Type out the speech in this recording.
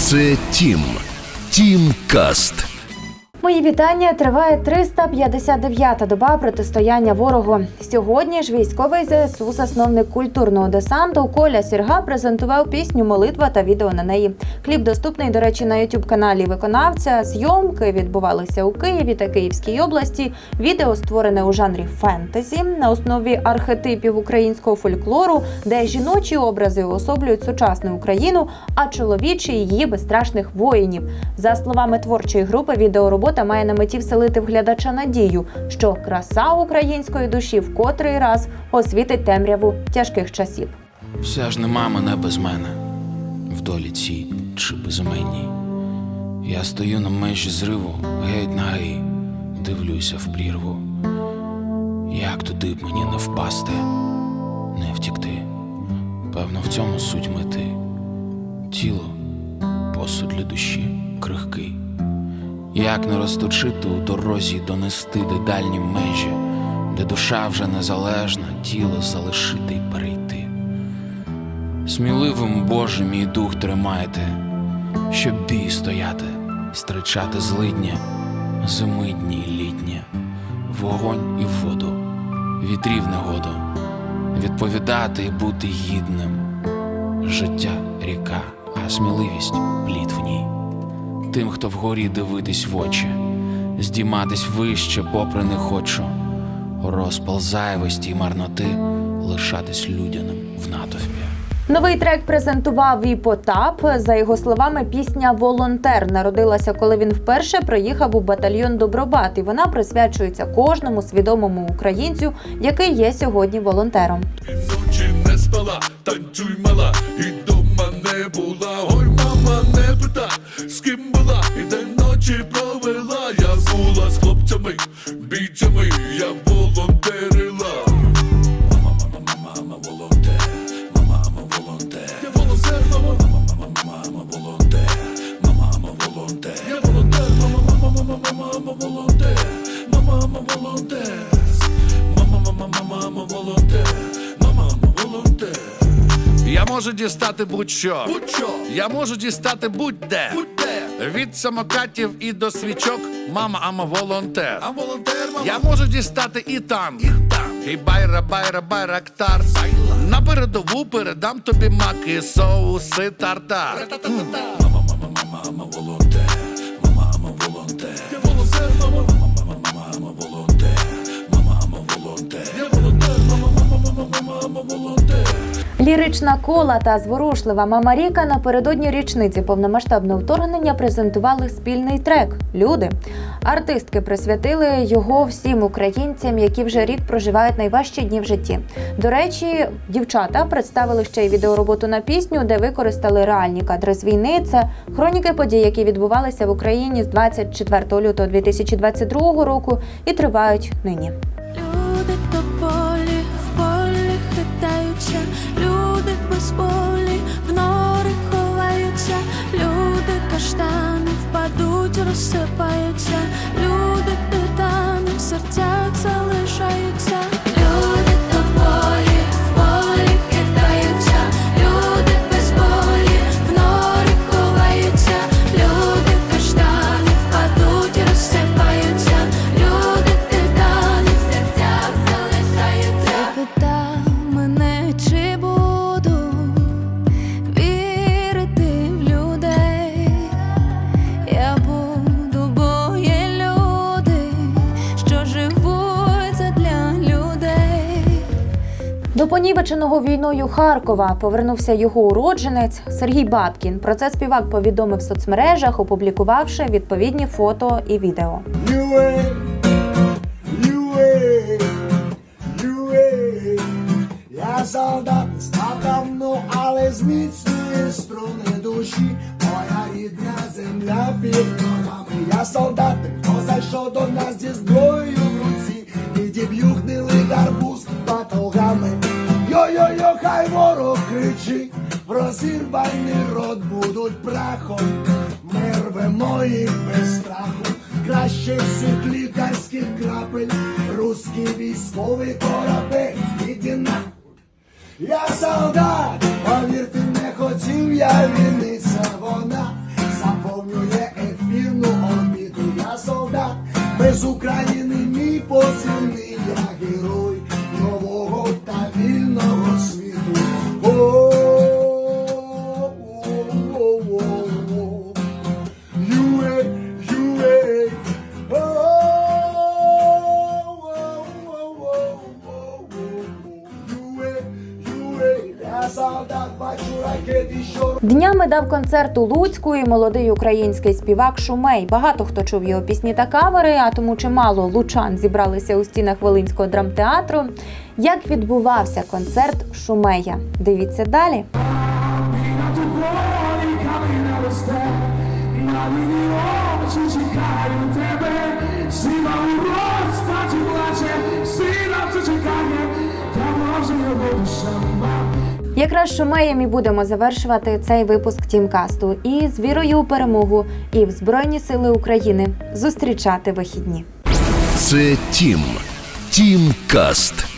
Це Тім. Тім Каст. Мої вітання триває 359-та доба протистояння ворогу. Сьогодні ж військовий ЗСУ, засновник культурного десанту Коля Сірга презентував пісню Молитва та відео на неї. Кліп доступний, до речі, на youtube каналі виконавця. Зйомки відбувалися у Києві та Київській області. Відео створене у жанрі фентезі на основі архетипів українського фольклору, де жіночі образи уособлюють сучасну Україну, а чоловічі її безстрашних воїнів. За словами творчої групи, відеоробота має на меті вселити в глядача надію, що краса української душі в котрий раз освітить темряву тяжких часів. Вся ж нема мене без мене, в долі цій чи безіменній. Я стою на межі зриву, геть на гаї, дивлюся в прірву. Як туди б мені не впасти, не втікти. Певно, в цьому суть мети. Тіло посуд для душі крихкий. Як не розточити у дорозі донести до дальні межі, де душа вже незалежна, тіло залишити й перейти. Сміливим Боже мій дух тримайте, щоб бій стояти, стричати злидня, зими дні й літнє, вогонь і воду, вітрів негоду, відповідати і бути гідним. Життя ріка, а сміливість плід в ній. Тим, хто вгорі дивитись в очі, здійматись вище, попри не хочу, розпал зайвості й марноти лишатись людяним в натовпі. Новий трек презентував і Потап. За його словами, пісня Волонтер народилася, коли він вперше приїхав у батальйон Добробат, і вона присвячується кожному свідомому українцю, який є сьогодні волонтером. Ночі не спала, танцюй мала, і дома не була. І день ночі провела. Я була з хлопцями, бійцями, я волонтерила. Мама, мама, мама, мама, волонтер, мама, мама, волонтер. Я волонтер, мама, мама, мама, мама, волонтер, мама, мама, волонтер. Я волонтер, мама, мама, мама, мама, волонтер, мама, мама, волонтер. Мама, мама, мама, мама, волонтер. Я можу дістати будь-що. Будь-що, Я можу дістати будь-де. будь-де, Від самокатів і до свічок. Мама, ама волонтер. а волонтер, мама, Я можу дістати і танк. і там. І байра, байра, байрактар. На передову передам тобі маки, соуси, тартар. Мама, мама, мама, мама, волонтер, мама, мама, волонтер. Лірична кола та зворушлива мама Ріка напередодні річниці повномасштабного вторгнення презентували спільний трек Люди. Артистки присвятили його всім українцям, які вже рік проживають найважчі дні в житті. До речі, дівчата представили ще й відеороботу на пісню, де використали реальні кадри з війни. Це хроніки подій, які відбувалися в Україні з 24 лютого 2022 року і тривають нині. Люди понівеченого війною Харкова повернувся його уродженець Сергій Бабкін. Про це співак повідомив в соцмережах, опублікувавши відповідні фото і відео. Я солдат став давно, але зміцнює струни душі. Моя рідна земля. Я солдат, хто зайшов до нас зі зброєю в руці. Відіб'ю гнилий банний рот будуть прахом, ми рвемо їх без страху, краще всіх лікарських крапель, русський військовий корабель, іди на. Я солдат, повірте, не хотів, я вінниця вона заповнює ефірну орбіту. Я солдат без України. Вихідними дав концерт у Луцьку і молодий український співак Шумей. Багато хто чув його пісні та кавери, а тому чимало лучан зібралися у стінах Волинського драмтеатру. Як відбувався концерт Шумея? Дивіться далі. Якраз Шумеєм і будемо завершувати цей випуск Тімкасту і з вірою у перемогу і в Збройні Сили України зустрічати вихідні. Це Тім. Тім Каст.